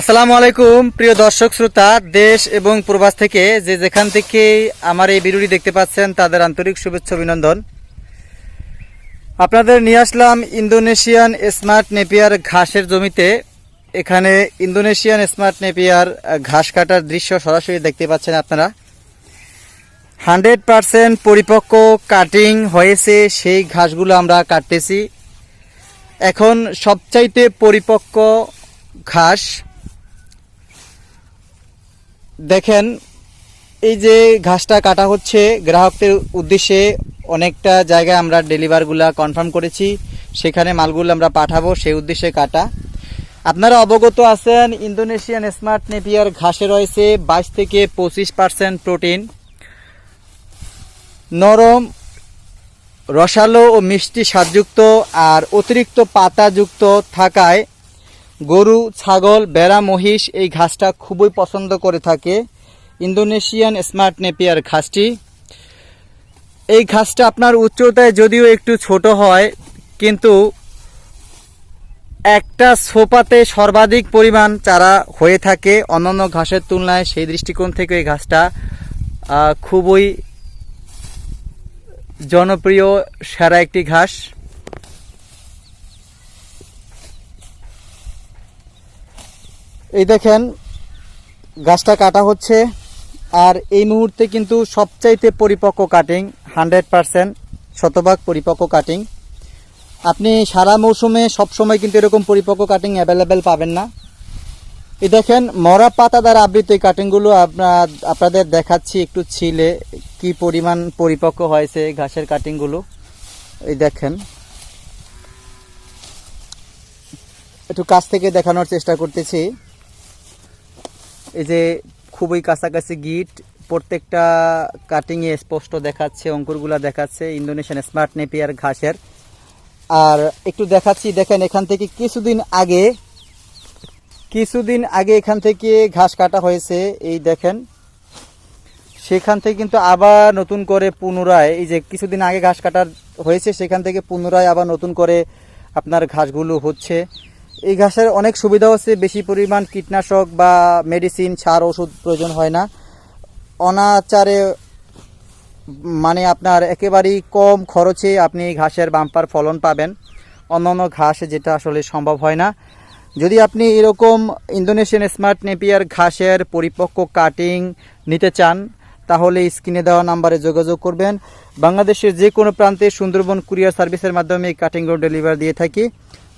আসসালামু আলাইকুম, প্রিয় দর্শক, শ্রোতা, দেশ এবং প্রবাস থেকে যে যেখান থেকে আমার এই ভিডিওটি দেখতে পাচ্ছেন, তাদের আন্তরিক শুভেচ্ছা, অভিনন্দন। আপনাদের নিয়ে আসলাম ইন্দোনেশিয়ান স্মার্ট নেপিয়ার ঘাসের জমিতে। এখানে ইন্দোনেশিয়ান স্মার্ট নেপিয়ার ঘাস কাটার দৃশ্য সরাসরি দেখতে পাচ্ছেন আপনারা। হান্ড্রেড পারসেন্ট পরিপক্ক কাটিং হয়েছে, সেই ঘাসগুলো আমরা কাটতেছি। এখন সবচাইতে পরিপক্ক ঘাস দেখেন, এই যে ঘাসটা কাটা হচ্ছে, গ্রাহকদের উদ্দেশ্যে অনেকটা জায়গায় আমরা ডেলিভারগুলা কনফার্ম করেছি, সেখানে মালগুলো আমরা পাঠাবো, সেই উদ্দেশ্যে কাটা। আপনারা অবগত আছেন, ইন্দোনেশিয়ান স্মার্ট নেপিয়ার ঘাসে রয়েছে বাইশ থেকে পঁচিশ পার্সেন্ট প্রোটিন। নরম, রসালো ও মিষ্টি স্বাদযুক্ত আর অতিরিক্ত পাতাযুক্ত থাকায় গরু, ছাগল, বেড়া, মহিষ এই ঘাসটা খুবই পছন্দ করে থাকে। ইন্দোনেশিয়ান স্মার্ট নেপিয়ার ঘাসটি। এই ঘাসটা আপনার উচ্চতায় যদিও একটু ছোট হয়, কিন্তু একটা সোপাতে সর্বাধিক পরিমাণ চারা হয়ে থাকে। অন্যান্য ঘাসের তুলনায় সেই দৃষ্টিকোণ থেকে এই ঘাসটা খুবই জনপ্রিয়, সেরা একটি ঘাস। এই দেখেন, গাছটা কাটা হচ্ছে, আর এই মুহূর্তে কিন্তু সবচাইতে পরিপক্ক কাটিং হান্ড্রেড পারসেন্ট শতভাগ পরিপক্ক কাটিং আপনি সারা মৌসুমে সবসময় কিন্তু এরকম পরিপক্ক কাটিং অ্যাভেলেবেল পাবেন না। এই দেখেন, মরা পাতা দ্বারা আবৃত এই কাটিংগুলো আপনার, আপনাদের দেখাচ্ছি একটু ছিলে, কি পরিমাণ পরিপক্ক হয়েছে ঘাসের কাটিংগুলো এই দেখেন, একটু কাছ থেকে দেখানোর চেষ্টা করতেছি। এই যে খুবই কাছাকাছি গিট, প্রত্যেকটা কাটিংয়ে স্পষ্ট দেখাচ্ছে, অঙ্কুরগুলা দেখাচ্ছে ইন্দোনেশিয়ান স্মার্ট নেপিয়ার ঘাসের। আর একটু দেখাচ্ছি, দেখেন এখান থেকে কিছুদিন আগে কিছুদিন আগে এখান থেকে ঘাস কাটা হয়েছে, এই দেখেন। সেখান থেকে কিন্তু আবার নতুন করে পুনরায়, এই যে কিছুদিন আগে ঘাস কাটার হয়েছে, সেখান থেকে পুনরায় আবার নতুন করে আপনার ঘাসগুলো হচ্ছে। এই ঘাসের অনেক সুবিধা হচ্ছে বেশি পরিমাণ কীটনাশক বা মেডিসিন সার, ওষুধ প্রয়োজন হয় না। অনাচারে মানে আপনার একেবারেই কম খরচে আপনি ঘাসের বাম্পার ফলন পাবেন। অন্যান্য ঘাস যেটা আসলে সম্ভব হয় না। যদি আপনি এরকম ইন্দোনেশিয়ান স্মার্ট নেপিয়ার ঘাসের পরিপক্ক কাটিং নিতে চান, তাহলে স্ক্রিনে দেওয়া নাম্বারে যোগাযোগ করবেন। বাংলাদেশের যে কোনো প্রান্তে সুন্দরবন কুরিয়ার সার্ভিসের মাধ্যমে এই কাটিংগুলো ডেলিভারি দিয়ে থাকি।